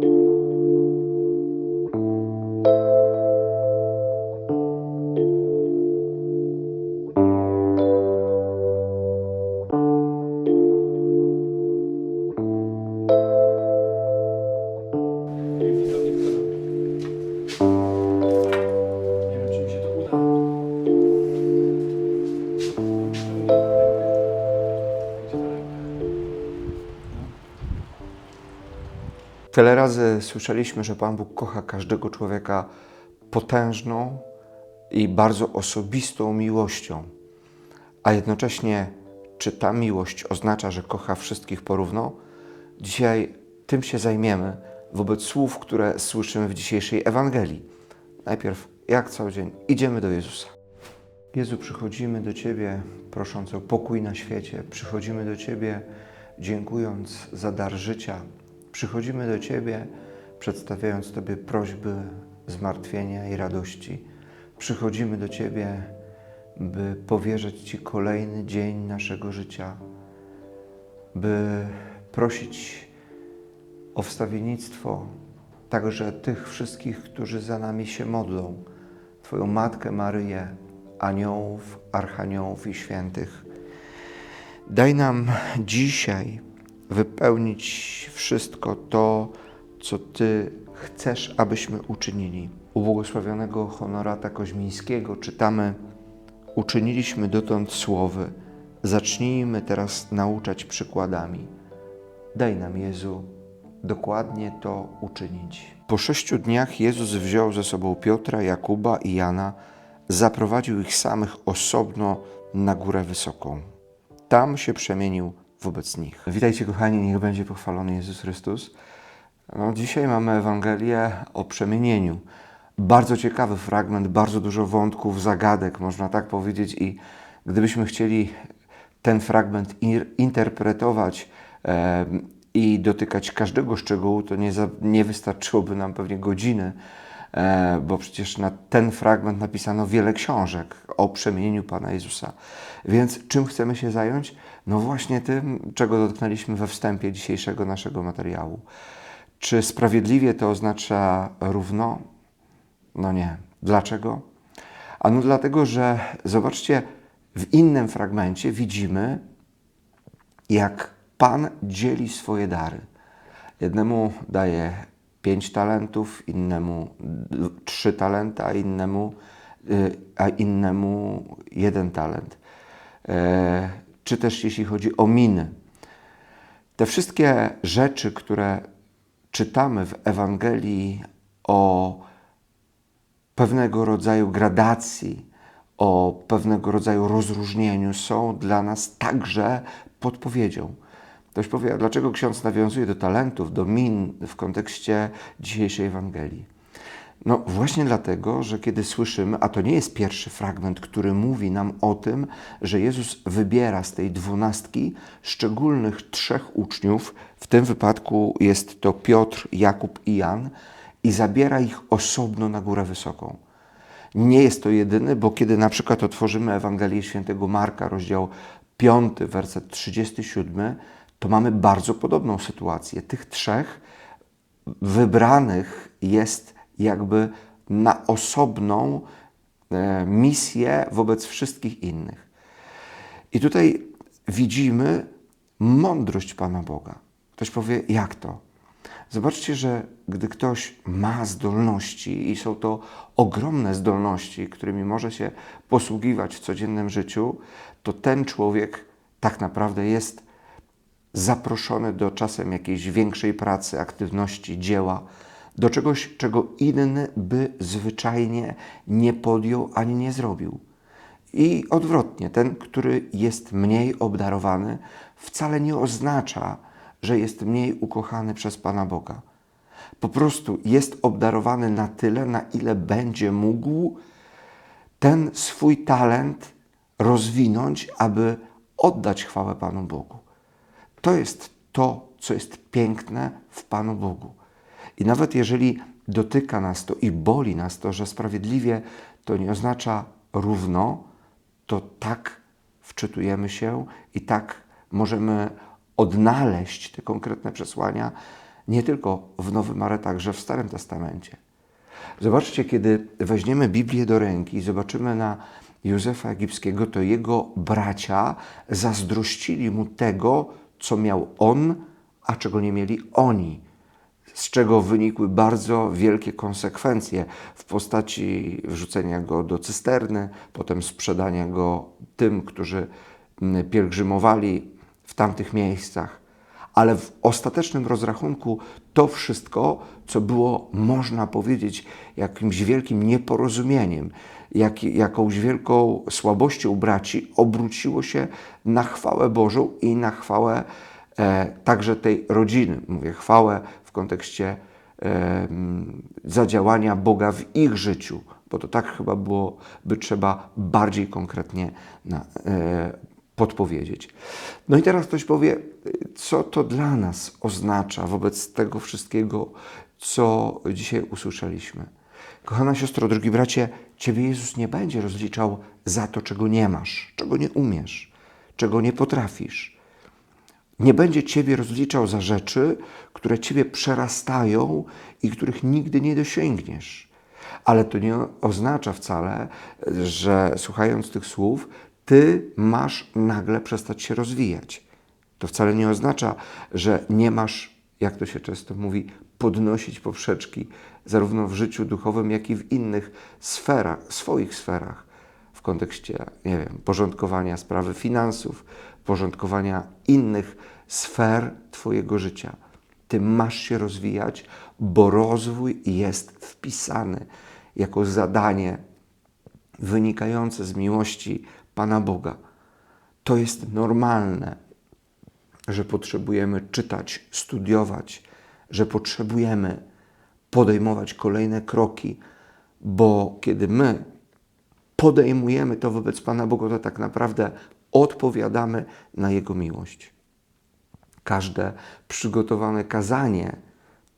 Nie Tyle razy słyszeliśmy, że Pan Bóg kocha każdego człowieka potężną i bardzo osobistą miłością. A jednocześnie, czy ta miłość oznacza, że kocha wszystkich porówno? Dzisiaj tym się zajmiemy wobec słów, które słyszymy w dzisiejszej Ewangelii. Najpierw, jak co dzień, idziemy do Jezusa. Jezu, przychodzimy do Ciebie prosząc o pokój na świecie. Przychodzimy do Ciebie dziękując za dar życia. Przychodzimy do Ciebie przedstawiając Tobie prośby zmartwienia i radości. Przychodzimy do Ciebie, by powierzać Ci kolejny dzień naszego życia, by prosić o wstawiennictwo także tych wszystkich, którzy za nami się modlą. Twoją Matkę Maryję, aniołów, archaniołów i świętych. Daj nam dzisiaj wypełnić wszystko to, co Ty chcesz, abyśmy uczynili. U błogosławionego Honorata Koźmińskiego czytamy: Uczyniliśmy dotąd słowy, zacznijmy teraz nauczać przykładami. Daj nam, Jezu, dokładnie to uczynić. Po sześciu dniach Jezus wziął ze sobą Piotra, Jakuba i Jana, zaprowadził ich samych osobno na górę wysoką. Tam się przemienił wobec nich. Witajcie, kochani, niech będzie pochwalony Jezus Chrystus. No, dzisiaj mamy Ewangelię o przemienieniu. Bardzo ciekawy fragment, bardzo dużo wątków, zagadek, można tak powiedzieć, i gdybyśmy chcieli ten fragment interpretować e, i dotykać każdego szczegółu, to nie, za, nie wystarczyłoby nam pewnie godziny, bo przecież na ten fragment napisano wiele książek o przemienieniu Pana Jezusa. Więc czym chcemy się zająć? No właśnie tym, czego dotknęliśmy we wstępie dzisiejszego naszego materiału. Czy sprawiedliwie to oznacza równo? No nie. Dlaczego? Ano dlatego, że zobaczcie, w innym fragmencie widzimy, jak Pan dzieli swoje dary. Jednemu daje pięć talentów, innemu trzy talenty, a innemu, y, a innemu jeden talent. E, Czy też jeśli chodzi o miny. Te wszystkie rzeczy, które czytamy w Ewangelii o pewnego rodzaju gradacji, o pewnego rodzaju rozróżnieniu są dla nas także podpowiedzią. Ktoś powie, a dlaczego ksiądz nawiązuje do talentów, do min w kontekście dzisiejszej Ewangelii? No właśnie dlatego, że kiedy słyszymy, a to nie jest pierwszy fragment, który mówi nam o tym, że Jezus wybiera z tej dwunastki szczególnych trzech uczniów, w tym wypadku jest to Piotr, Jakub i Jan, i zabiera ich osobno na górę wysoką. Nie jest to jedyny, bo kiedy na przykład otworzymy Ewangelię Świętego Marka, rozdział 5, werset 37, to mamy bardzo podobną sytuację. Tych trzech wybranych jest jakby na osobną e, misję wobec wszystkich innych. I tutaj widzimy mądrość Pana Boga. Ktoś powie, jak to? Zobaczcie, że gdy ktoś ma zdolności i są to ogromne zdolności, którymi może się posługiwać w codziennym życiu, to ten człowiek tak naprawdę jest zaproszony do czasem jakiejś większej pracy, aktywności, dzieła, do czegoś, czego inny by zwyczajnie nie podjął ani nie zrobił. I odwrotnie, ten, który jest mniej obdarowany, wcale nie oznacza, że jest mniej ukochany przez Pana Boga. Po prostu jest obdarowany na tyle, na ile będzie mógł ten swój talent rozwinąć, aby oddać chwałę Panu Bogu. To jest to, co jest piękne w Panu Bogu. I nawet jeżeli dotyka nas to i boli nas to, że sprawiedliwie to nie oznacza równo, to tak wczytujemy się i tak możemy odnaleźć te konkretne przesłania nie tylko w Nowym, ale także w Starym Testamencie. Zobaczcie, kiedy weźmiemy Biblię do ręki i zobaczymy na Józefa Egipskiego, to jego bracia zazdrościli mu tego, co miał on, a czego nie mieli oni. Z czego wynikły bardzo wielkie konsekwencje w postaci wrzucenia go do cysterny, potem sprzedania go tym, którzy mm, pielgrzymowali w tamtych miejscach. Ale w ostatecznym rozrachunku to wszystko, co było, można powiedzieć, jakimś wielkim nieporozumieniem, jak, jakąś wielką słabością braci, obróciło się na chwałę Bożą i na chwałę e, także tej rodziny. Mówię chwałę w kontekście e, zadziałania Boga w ich życiu, bo to tak chyba było, by trzeba bardziej konkretnie na, e, podpowiedzieć. No i teraz ktoś powie, co to dla nas oznacza wobec tego wszystkiego, co dzisiaj usłyszeliśmy. Kochana siostro, drogi bracie, Ciebie Jezus nie będzie rozliczał za to, czego nie masz, czego nie umiesz, czego nie potrafisz. Nie będzie Ciebie rozliczał za rzeczy, które Ciebie przerastają i których nigdy nie dosięgniesz. Ale to nie oznacza wcale, że słuchając tych słów, Ty masz nagle przestać się rozwijać. To wcale nie oznacza, że nie masz, jak to się często mówi, podnosić poprzeczki, zarówno w życiu duchowym, jak i w innych sferach, swoich sferach, w kontekście, nie wiem, porządkowania sprawy finansów, porządkowania innych sfer Twojego życia. Ty masz się rozwijać, bo rozwój jest wpisany jako zadanie wynikające z miłości Pana Boga. To jest normalne, że potrzebujemy czytać, studiować, że potrzebujemy podejmować kolejne kroki, bo kiedy my podejmujemy to wobec Pana Boga, to tak naprawdę odpowiadamy na Jego miłość. Każde przygotowane kazanie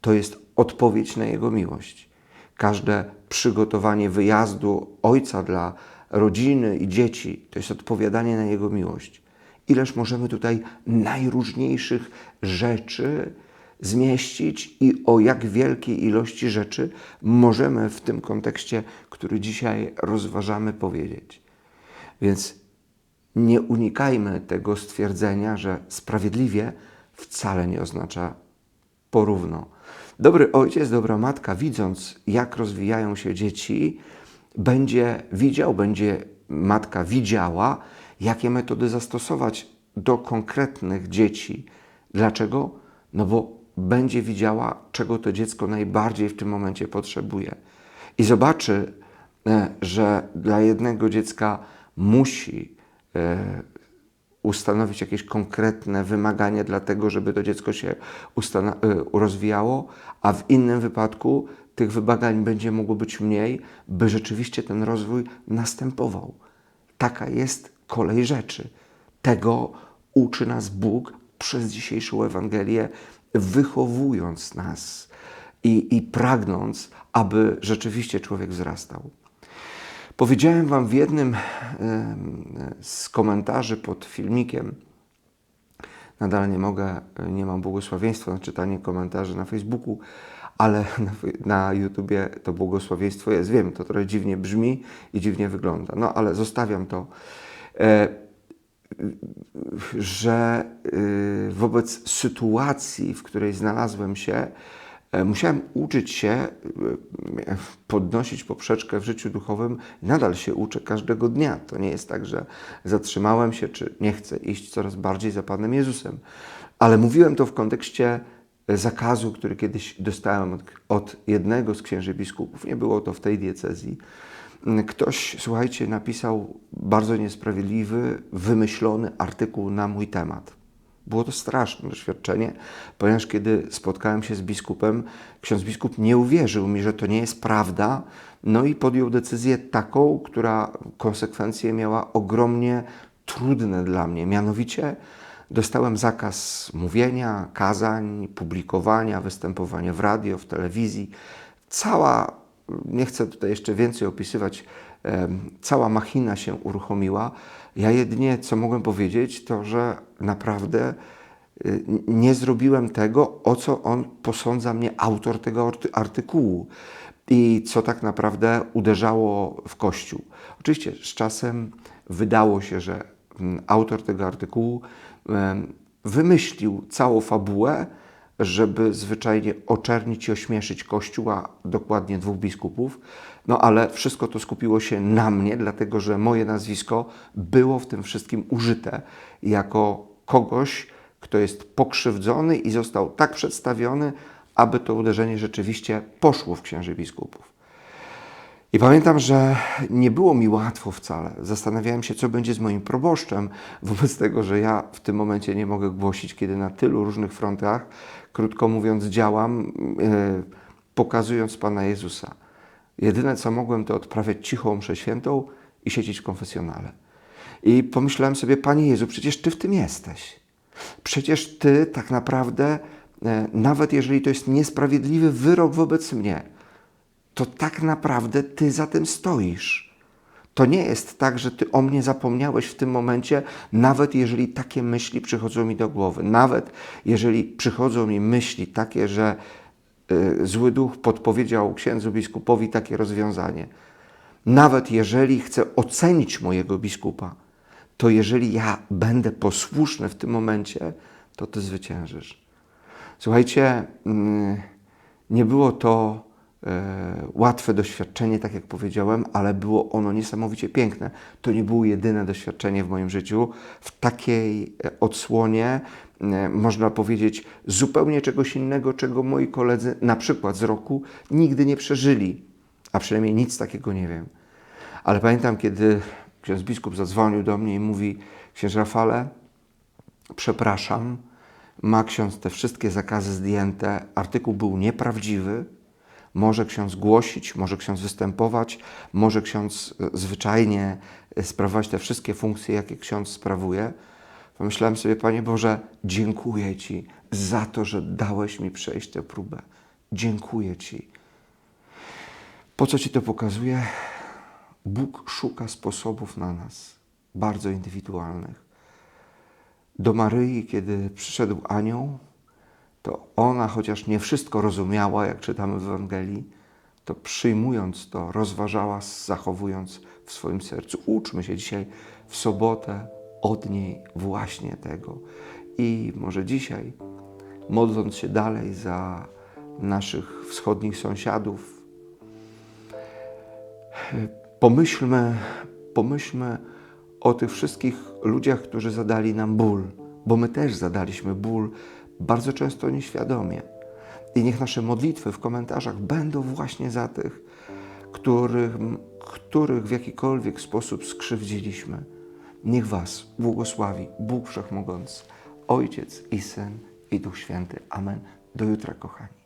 to jest odpowiedź na Jego miłość. Każde przygotowanie wyjazdu ojca dla rodziny i dzieci to jest odpowiadanie na Jego miłość. Ileż możemy tutaj najróżniejszych rzeczy zmieścić i o jak wielkiej ilości rzeczy możemy w tym kontekście, który dzisiaj rozważamy, powiedzieć. Więc nie unikajmy tego stwierdzenia, że sprawiedliwie wcale nie oznacza porówno. Dobry ojciec, dobra matka, widząc, jak rozwijają się dzieci, będzie widział, będzie matka widziała, jakie metody zastosować do konkretnych dzieci. Dlaczego? No bo będzie widziała, czego to dziecko najbardziej w tym momencie potrzebuje. I zobaczy, e, że dla jednego dziecka musi e, ustanowić jakieś konkretne wymagania dla tego, żeby to dziecko się e, rozwijało, a w innym wypadku tych wymagań będzie mogło być mniej, by rzeczywiście ten rozwój następował. Taka jest kolej rzeczy. Tego uczy nas Bóg przez dzisiejszą Ewangelię wychowując nas i, i pragnąc, aby rzeczywiście człowiek wzrastał. Powiedziałem Wam w jednym z komentarzy pod filmikiem, nadal nie mogę, nie mam błogosławieństwa na czytanie komentarzy na Facebooku, ale na, na YouTubie to błogosławieństwo jest. Wiem, to trochę dziwnie brzmi i dziwnie wygląda, no ale zostawiam to. E, że y, wobec sytuacji, w której znalazłem się, musiałem uczyć się e, podnosić poprzeczkę w życiu duchowym. Nadal się uczę każdego dnia. To nie jest tak, że zatrzymałem się, czy nie chcę iść coraz bardziej za Panem Jezusem. Ale mówiłem to w kontekście zakazu, który kiedyś dostałem od, jednego z księży biskupów. Nie było to w tej diecezji Ktoś, słuchajcie, napisał bardzo niesprawiedliwy, wymyślony artykuł na mój temat. Było to straszne doświadczenie, ponieważ kiedy spotkałem się z biskupem, ksiądz biskup nie uwierzył mi, że to nie jest prawda, no i podjął decyzję taką, która konsekwencje miała ogromnie trudne dla mnie. Mianowicie dostałem zakaz mówienia, kazań, publikowania, występowania w radio, w telewizji. Cała nie chcę tutaj jeszcze więcej opisywać, cała machina się uruchomiła. Ja jedynie, co mogłem powiedzieć, to że naprawdę y, nie zrobiłem tego, o co on posądza mnie, autor tego arty- artykułu. I co tak naprawdę uderzało w Kościół. Oczywiście z czasem wydało się, że autor tego artykułu wymyślił całą fabułę, żeby zwyczajnie oczernić i ośmieszyć Kościół, a dokładnie dwóch biskupów. No ale wszystko to skupiło się na mnie, dlatego że moje nazwisko było w tym wszystkim użyte jako kogoś, kto jest pokrzywdzony i został tak przedstawiony, aby to uderzenie rzeczywiście poszło w księży biskupów. I pamiętam, że nie było mi łatwo wcale. Zastanawiałem się, co będzie z moim proboszczem, wobec tego, że ja w tym momencie nie mogę głosić, kiedy na tylu różnych frontach, krótko mówiąc, działam, e, pokazując Pana Jezusa. Jedyne, co mogłem, to odprawiać cichą mszę świętą i siedzieć w konfesjonale. I pomyślałem sobie, Panie Jezu, przecież Ty w tym jesteś. Przecież Ty tak naprawdę, e, nawet jeżeli to jest niesprawiedliwy wyrok wobec mnie, to tak naprawdę Ty za tym stoisz. To nie jest tak, że Ty o mnie zapomniałeś w tym momencie, nawet jeżeli takie myśli przychodzą mi do głowy. Nawet jeżeli przychodzą mi myśli takie, że zły duch podpowiedział księdzu biskupowi takie rozwiązanie. Nawet jeżeli chcę ocenić mojego biskupa, to jeżeli ja będę posłuszny w tym momencie, to Ty zwyciężysz. Słuchajcie, mm, nie było to e, łatwe doświadczenie, tak jak powiedziałem, ale było ono niesamowicie piękne. To nie było jedyne doświadczenie w moim życiu. W takiej e, odsłonie, można powiedzieć, zupełnie czegoś innego, czego moi koledzy, na przykład z roku, nigdy nie przeżyli. A przynajmniej nic takiego nie wiem. Ale pamiętam, kiedy ksiądz biskup zadzwonił do mnie i mówi: Księże Rafale, przepraszam, ma ksiądz te wszystkie zakazy zdjęte, artykuł był nieprawdziwy, może ksiądz głosić, może ksiądz występować, może ksiądz e, zwyczajnie e, sprawować te wszystkie funkcje, jakie ksiądz sprawuje. Pomyślałem sobie, Panie Boże, dziękuję Ci za to, że dałeś mi przejść tę próbę. Dziękuję Ci. Po co Ci to pokazuję? Bóg szuka sposobów na nas, bardzo indywidualnych. Do Maryi, kiedy przyszedł anioł, to ona, chociaż nie wszystko rozumiała, jak czytamy w Ewangelii, to przyjmując to, rozważała, zachowując w swoim sercu. Uczmy się dzisiaj w sobotę od niej właśnie tego. I może dzisiaj, modląc się dalej za naszych wschodnich sąsiadów, pomyślmy, pomyślmy o tych wszystkich ludziach, którzy zadali nam ból, bo my też zadaliśmy ból bardzo często nieświadomie. I niech nasze modlitwy w komentarzach będą właśnie za tych, których, których w jakikolwiek sposób skrzywdziliśmy. Niech Was błogosławi Bóg Wszechmogący, Ojciec i Syn i Duch Święty. Amen. Do jutra, kochani.